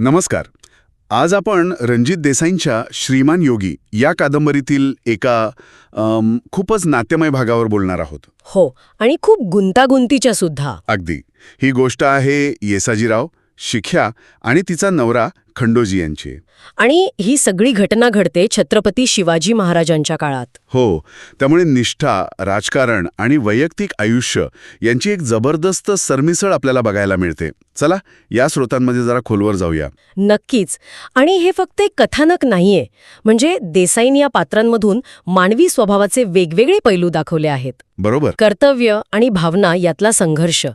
नमस्कार. आज आपण रणजित देसाईंच्या श्रीमान योगी या कादंबरीतील एका खूपच नाट्यमय भागावर बोलणार आहोत. हो आणि खूप गुंतागुंतीच्या सुद्धा. अगदी. ही गोष्ट आहे येसाजीराव शिख्या आणि तिचा नवरा खंडोजी यांची. आणि ही सगळी घटना घडते छत्रपती शिवाजी महाराजांच्या काळात. हो त्यामुळे निष्ठा राजकारण आणि वैयक्तिक आयुष्य यांची एक जबरदस्त सरमिसळ आपल्याला बघायला मिळते. चला या स्रोतांमध्ये जरा खोलवर जाऊया. नक्कीच. आणि हे फक्त एक कथानक नाहीये. म्हणजे देसाईंनी या पात्रांमधून मानवी स्वभावाचे वेगवेगळे पैलू दाखवले आहेत. बरोबर. कर्तव्य आणि भावना यातला संघर्ष.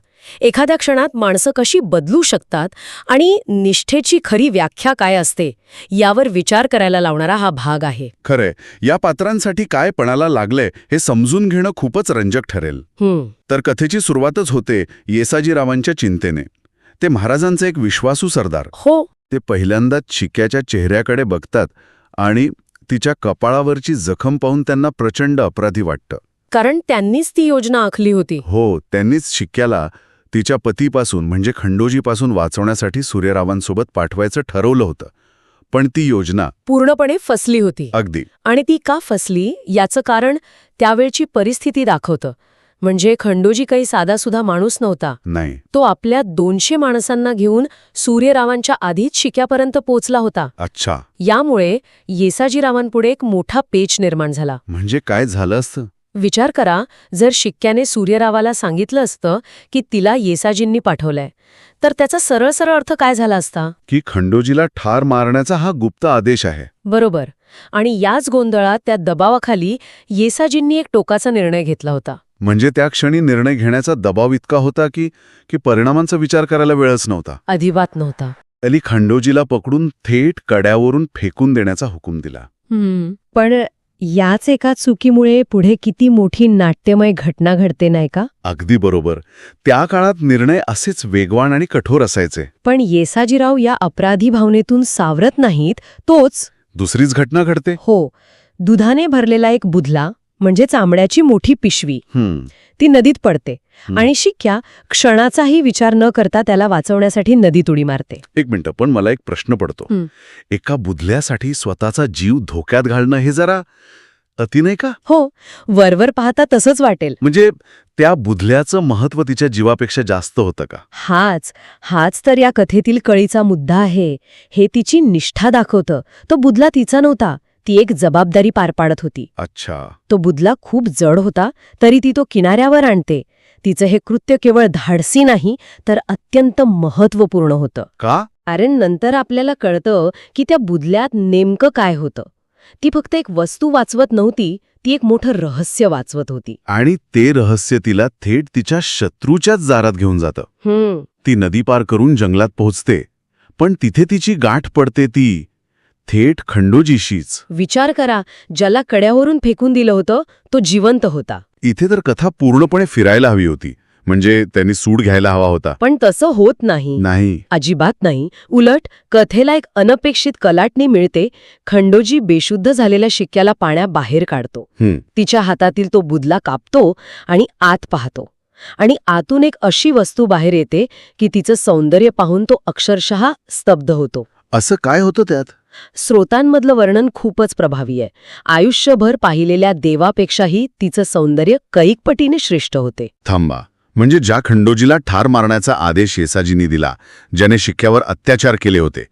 एखाद्या क्षणात माणसं कशी बदलू शकतात आणि निष्ठेची खरी व्याख्या काय असते यावर विचार करायला लावणारा हा भाग आहे. खरंय. या पात्रांसाठी काय पणाला लागलंय हे समजून घेणं खूपच रंजक ठरेल. तर कथेची सुरुवातच होते येसाजीरावांच्या चिंतेने. ते महाराजांचे एक विश्वासू सरदार. हो. ते पहिल्यांदाच शिक्याच्या चेहऱ्याकडे बघतात आणि तिच्या कपाळावरची जखम पाहून त्यांना प्रचंड अपराधी वाटतं. कारण त्यांनीच ती योजना आखली होती. हो त्यांनीच शिक्याला तिच्या पतीपासून म्हणजे खंडोजीपासून वाचवण्यासाठी सूर्यरावांसोबत पाठवायचं ठरवलं होतं. पण ती योजना पूर्णपणे फसली होती. अगदी. आणि ती का फसली? याचं कारण त्यावेळची परिस्थिती दाखवतं. म्हणजे खंडोजी काही साधासुधा माणूस नव्हता. नाही. तो आपल्या दोनशे माणसांना घेऊन सूर्यरावांच्या आधीच शिक्यापर्यंत पोचला होता. अच्छा. यामुळे येसाजीरावांपुढे एक मोठा पेच निर्माण झाला. म्हणजे काय झालं असतं? विचार करा जर शिक्क्याने सूर्यरावाला सांगितलं असतं की तिला येसाजींनी पाठवलंय तर त्याचा सरळ सरळ अर्थ काय झाला असता? की खंडोजीला ठार मारण्याचा हा गुप्त आदेश आहे. बरोबर. आणि याच गोंधळात त्या दबावाखाली येसाजींनी एक टोकाचा निर्णय घेतला होता. म्हणजे त्या क्षणी निर्णय घेण्याचा दबाव इतका होता की की परिणामांचा विचार करायला वेळच नव्हता. अधिबात नव्हता. अली खंडोजीला पकडून थेट कड्यावरून फेकून देण्याचा हुकूम दिला. पण याच एका चुकीमुळे पुढे किती मोठी नाट्यमय घटना घडते नाही का? अगदी बरोबर. त्या काळात निर्णय असेच वेगवान आणि कठोर असायचे. पण येसाजीराव या अपराधी भावनेतून सावरत नाहीत तोच दुसरीच घटना घडते? हो. दुधाने भरलेला एक बुधला म्हणजे चांबड्याची मोठी पिशवी. ती नदीत पडते. आणि शिक्क्या क्षणाचाही विचार न करता त्याला वाचवण्यासाठी नदीत उडी मारते. एक मिनिट पण मला एक प्रश्न पडतो. एका बुधल्यासाठी स्वतःचा जीव धोक्यात घालणं हे जरा अति नाही का? हो वरवर पाहता तसंच वाटेल. म्हणजे त्या बुधल्याचं महत्त्व तिच्या जीवापेक्षा जास्त होतं का? हाच हाच तर या कथेतील कळीचा मुद्दा आहे. हे तिची निष्ठा दाखवतं. तो बुधला तिचा नव्हता. ती एक जबाबदारी पार पाडत होती. अच्छा. तो बुधला खूप जड होता तरी ती तो किनाऱ्यावर आणते. तिचं हे कृत्य केवळ धाडसी नाही तर अत्यंत महत्त्वपूर्ण होतं. का? कारण नंतर आपल्याला कळतं की त्या बुधल्यात नेमकं काय होतं. ती फक्त एक वस्तू वाचवत नव्हती ती एक मोठं रहस्य वाचवत होती. आणि ते रहस्य तिला थेट तिच्या शत्रूच्याच जारात घेऊन जातं. ती नदी पार करून जंगलात पोहोचते पण तिथे तिची गाठ पडते ती. थेट खंडोजीशीच. विचार करा ज्याला कड्यावरून फेकून दिलं होतं तो जिवंत होता. इथे तर कथा पूर्णपणे फिरायला हवी होती म्हणजे त्यांनी सूड घ्यायला हवा होता. पण तसं होत नाही. नाही. अजिबात नाही. उलट कथेला एक अनपेक्षित कलाटणी मिळते खंडोजी बेशुद्ध झालेल्या शिक्क्याला पाण्याबाहेर काढतो. हं, तिच्या हातातील तो बुदला कापतो आणि आत पाहतो. आणि आतून एक अशी वस्तू बाहेर येते की तिचं सौंदर्य पाहून तो अक्षरशः स्तब्ध होतो. असं काय होतं त्यात? स्रोतांमधलं वर्णन खूपच प्रभावी आहे. आयुष्यभर पाहिलेल्या देवापेक्षाही तिचं सौंदर्य कैक पटीने श्रेष्ठ होते. थांबा. म्हणजे ज्या खंडोजीला ठार मारण्याचा आदेश येसाजींनी दिला ज्याने शिक्क्यावर अत्याचार केले होते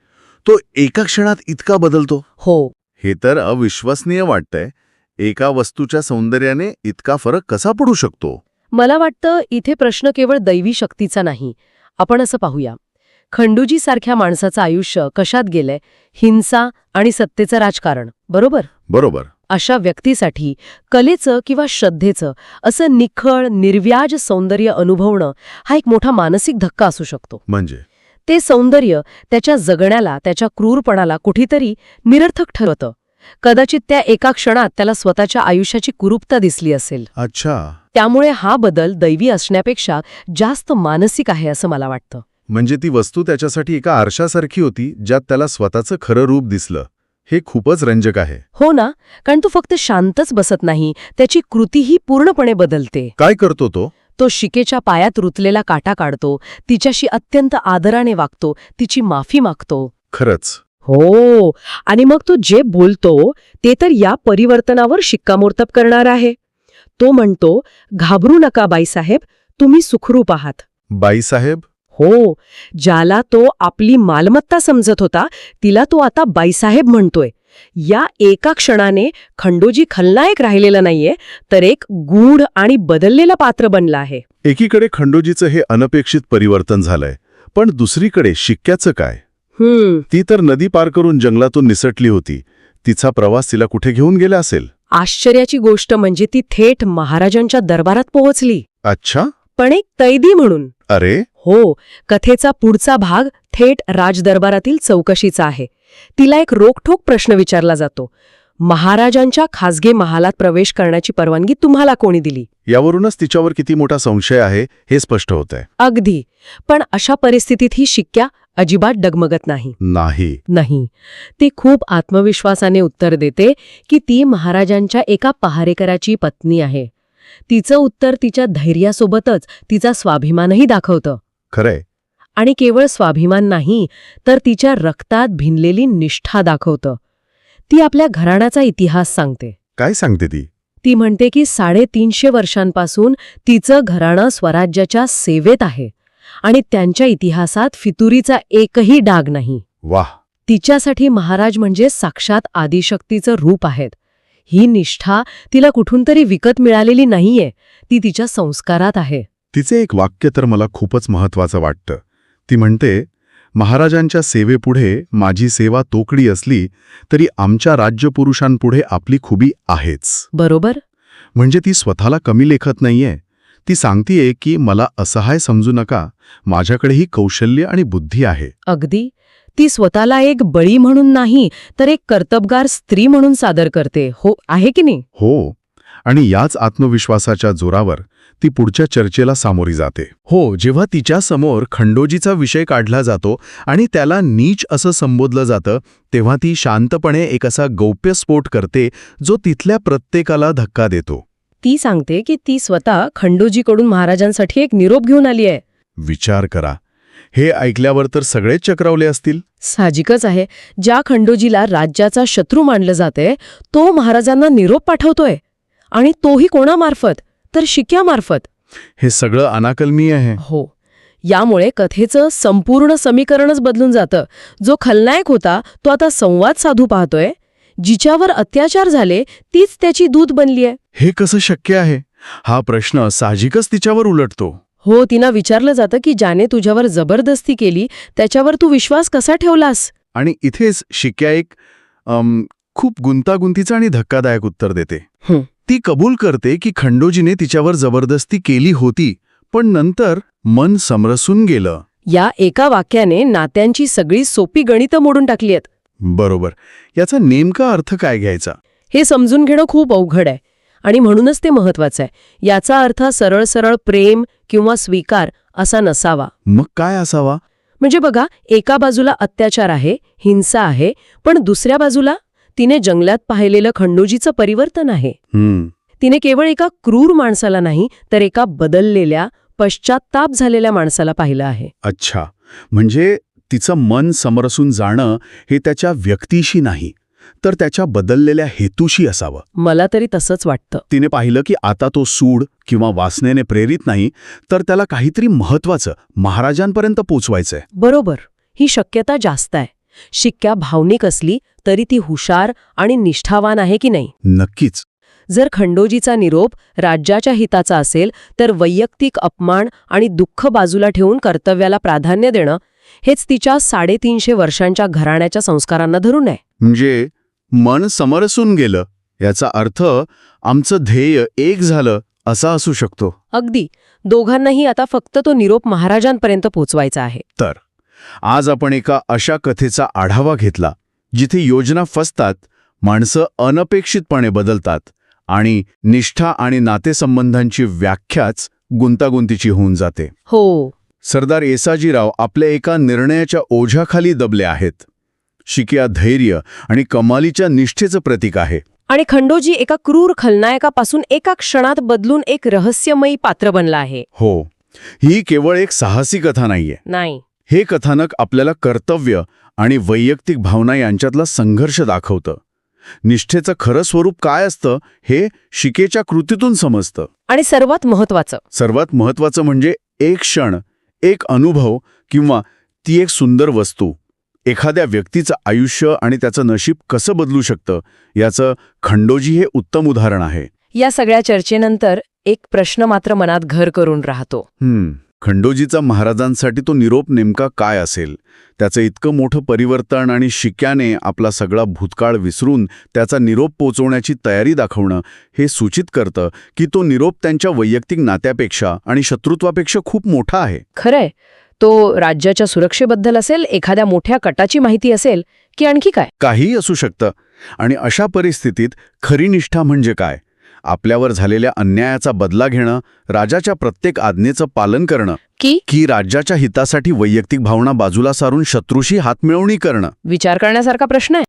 तो एका क्षणात इतका बदलतो? हो. हे तर अविश्वसनीय वाटतंय. एका वस्तूच्या सौंदर्याने इतका फरक कसा पडू शकतो? मला वाटतं इथे प्रश्न केवळ दैवी शक्तीचा नाही. आपण असं पाहूया. खंडूजीसारख्या माणसाचं आयुष्य कशात गेलंय? हिंसा आणि सत्तेचं राजकारण बरोबर? बरोबर. अशा व्यक्तीसाठी कलेचं किंवा श्रद्धेचं असं निखळ निर्व्याज सौंदर्य अनुभवणं हा एक मोठा मानसिक धक्का असू शकतो. म्हणजे? ते सौंदर्य त्याच्या जगण्याला त्याच्या क्रूरपणाला कुठेतरी निरर्थक ठरवतं कदाचित त्या एका क्षणात त्याला स्वतःच्या आयुष्याची कुरूपता दिसली असेल. अच्छा. त्यामुळे हा बदल दैवी असण्यापेक्षा जास्त मानसिक आहे असं मला वाटतं. म्हणजे ती वस्तू त्याच्यासाठी एका आरशासारखी होती ज्यात त्याला स्वतःचं खरं रूप दिसलं. हे खूपच रंजक आहे. हो ना? कारण तो फक्त शांतच बसत नाही त्याची कृतीही पूर्णपणे बदलते. काय करतो तो? तो शिकेच्या पायात रुतलेला काटा काढतो तिच्याशी अत्यंत आदराने वागतो तिची माफी मागतो. खरंच. हो. आणि मग तो जे बोलतो ते तर या परिवर्तनावर शिक्कामोर्तब करणार आहे. तो म्हणतो घाबरू नका बाईसाहेब तुम्ही सुखरूप आहात. बाईसाहेब? हो ज्याला तो आपली मालमत्ता समजत होता तिला तो आता बाईसाहेब म्हणतोय. या एका क्षणाने खंडोजी खलनायक राहिलेला नाहीये तर एक गूढ आणि बदललेलं पात्र बनलं आहे. एकीकडे खंडोजीचं हे अनपेक्षित परिवर्तन झालंय पण दुसरीकडे शिक्क्याचं काय? ती तर नदी पार करून जंगलातून निसटली होती. तिचा प्रवास तिला कुठे घेऊन गेला असेल? आश्चर्याची गोष्ट म्हणजे ती थेट महाराजांच्या दरबारात पोहोचली. अच्छा. पण एक तैदी म्हणून. अरे? हो कथेचा पुढचा भाग थेट राजदरबारातील चौकशीचा आहे. तिला एक रोखठोक प्रश्न विचारला जातो. महाराजांच्या खासगी महालात प्रवेश करण्याची परवानगी तुम्हाला कोणी दिली? यावरूनच तिच्यावर किती मोठा संशय आहे हे स्पष्ट होत आहे अगदी. पण अशा परिस्थितीत ही शिक्क्या अजिबात डगमगत नाही. नाही. नाही. ती खूप आत्मविश्वासाने उत्तर देते की ती महाराजांच्या एका पहारेकराची पत्नी आहे. तिचं उत्तर तिच्या धैर्यासोबतच तिचा स्वाभिमानही दाखवतं. खरंय. आणि केवळ स्वाभिमान नाही तर तिच्या रक्तात भिनलेली निष्ठा दाखवतं. ती आपल्या घराण्याचा इतिहास सांगते. काय सांगते ती? ती म्हणते की साडेतीनशे वर्षांपासून तिचं घराणं स्वराज्याच्या सेवेत आहे आणि त्यांच्या इतिहासात फितुरीचा एकही डाग नाही. वाह. तिच्यासाठी महाराज म्हणजे साक्षात आदिशक्तीचं रूप आहेत. ही निष्ठा तिला कुठून तरी विकत मिळालेली नाहीये. ती तिच्या संस्कारात आहे. तिचे एक वाक्य तर मला खूपच महत्वाचं वाटतं. ती म्हणते महाराजांच्या सेवेपुढे माझी सेवा तोकडी असली तरी आमच्या राज्यपुरुषांपुढे आपली खुबी आहेच. बरोबर. म्हणजे ती स्वतःला कमी लेखत नाहीये. ती सांगतीये की मला असहाय समजू नका. माझ्याकडेही कौशल्य आणि बुद्धी आहे. अगदी. ती स्वतःला एक बळी म्हणून नाही तर एक कर्तबगार स्त्री म्हणून सादर करते. हो आहे की नाही? हो. आणि याच आत्मविश्वासाच्या जोरावर ती पुढच्या चर्चेला सामोरी जाते. हो जेव्हा तिच्या समोर खंडोजीचा विषय काढला जातो आणि त्याला नीच असं संबोधलं जातं तेव्हा ती शांतपणे एक असा गौप्यस्फोट करते जो तिथल्या प्रत्येकाला धक्का देतो. ती सांगते की ती स्वतः खंडोजीकडून महाराजांसाठी एक निरोप घेऊन आली आहे. विचार करा. हे ऐकल्यावर तर सगळेच चक्रावले असतील. साहजिकच आहे. ज्या खंडोजीला राज्याचा शत्रू मानलं जाते तो महाराजांना निरोप पाठवतोय. आणि तोही कोणामार्फत? तर शिक्यामार्फत. हे सगळं अनाकलनीय आहे. हो. यामुळे कथेचं संपूर्ण समीकरणच बदलून जातं. जो खलनायक होता तो आता संवाद साधू पाहतोय. जिच्यावर अत्याचार झाले तीच त्याची दूत बनलीय. हे कसं शक्य आहे? हा प्रश्न साहजिकच तिच्यावर उलटतो. हो तिनं विचारलं जातं की ज्याने तुझ्यावर जबरदस्ती केली त्याच्यावर तू विश्वास कसा ठेवलास? आणि इथेच शिक्या एक अम, खूप गुंतागुंतीचं आणि धक्कादायक उत्तर देते. हं. ती कबूल करते की खंडोजीने तिच्यावर जबरदस्ती केली होती पण नंतर मन समरसून गेलं. या एका वाक्याने नात्यांची सगळी सोपी गणितं मोडून टाकली आहेत. बरोबर. याचा नेमका अर्थ काय घ्यायचा? हे समजून घेणं खूप अवघड आहे. आणि म्हणूनच ते महत्वाचं आहे. याचा अर्थ सरळ सरळ प्रेम किंवा स्वीकार असा नसावा. मग काय असावा? म्हणजे बघा एका बाजूला अत्याचार आहे हिंसा आहे पण दुसऱ्या बाजूला तिने जंगलात पाहिलेलं खंडोजीचं परिवर्तन आहे. हम्म. तिने केवळ एका क्रूर माणसाला नाही तर एका बदललेल्या पश्चात्ताप झालेल्या माणसाला पाहिलं आहे. अच्छा. म्हणजे तिचं मन समरसून जाणं हे त्याच्या व्यक्तीशी नाही. तर त्याच्या बदललेल्या हेतूशी असावं. मला तरी तसंच वाटतं. तिने पाहिलं की आता तो सूड किंवा वासनेने प्रेरित नाही तर त्याला काहीतरी महत्वाचं महाराजांपर्यंत पोचवायचंय. बरोबर. ही शक्यता जास्त आहे. शिक्क्या भावनिक असली तरी ती हुशार आणि निष्ठावान आहे की नाही? नक्कीच. जर खंडोजीचा निरोप राज्याच्या हिताचा असेल तर वैयक्तिक अपमान आणि दुःख बाजूला ठेवून कर्तव्याला प्राधान्य देणं हेच तिच्या साडेतीनशे वर्षांच्या घराण्याच्या संस्कारांना धरून आहे. म्हणजे मन समरसून गेलं. याचा अर्थ आमचं ध्येय एक झालं असा असू शकतो. अगदी. दोघांनाही आता फक्त तो निरोप महाराजांपर्यंत पोचवायचा आहे. तर आज आपण एका अशा कथेचा आढावा घेतला जिथे योजना फसतात माणसं अनपेक्षितपणे बदलतात आणि निष्ठा आणि नातेसंबंधांची व्याख्याच गुंतागुंतीची होऊन जाते. हो. सरदार येसाजीराव आपल्या एका निर्णयाच्या ओझ्याखाली दबले आहेत. शिकिया धैर्य आणि कमालीच्या निष्ठेचं प्रतीक आहे. आणि खंडोजी एका क्रूर खलनायकापासून एका क्षणात बदलून एक रहस्यमयी पात्र बनला आहे. हो ही केवळ एक साहसी कथा नाहीये. नाही. हे कथानक आपल्याला कर्तव्य आणि वैयक्तिक भावना यांच्यातला संघर्ष दाखवतं. निष्ठेचं खरं स्वरूप काय असतं हे शिकेच्या कृतीतून समजतं. आणि सर्वात महत्वाचं सर्वात महत्वाचं म्हणजे एक क्षण एक अनुभव किंवा ती एक सुंदर वस्तू. एखाद्या व्यक्तीचं आयुष्य आणि त्याचं नशीब कसं बदलू शकतं? याचं खंडोजी हे उत्तम उदाहरण आहे. या सगळ्या चर्चेनंतर एक प्रश्न मात्र मनात घर करून राहतो. हम्म. खंडोजीचा महाराजांसाठी तो निरोप नेमका काय असेल? त्याचं इतकं मोठं परिवर्तन आणि शिक्याने आपला सगळा भूतकाळ विसरून त्याचा निरोप पोचवण्याची तयारी दाखवणं हे सूचित करतं की तो निरोप त्यांच्या वैयक्तिक नात्यापेक्षा आणि शत्रुत्वापेक्षा खूप मोठा आहे. खरंय. तो राज्याच्या सुरक्षेबद्दल असेल एखाद्या मोठ्या कटाची माहिती असेल की आणखी काय? काहीही असू शकतं. आणि अशा परिस्थितीत खरी निष्ठा म्हणजे काय? आपल्यावर झालेल्या अन्यायाचा बदला घेणं राजाच्या प्रत्येक आज्ञेचं पालन करणं की? की राज्याच्या हितासाठी वैयक्तिक भावना बाजूला सारून शत्रूशी हातमिळवणी करणं. विचार करण्यासारखा प्रश्न आहे.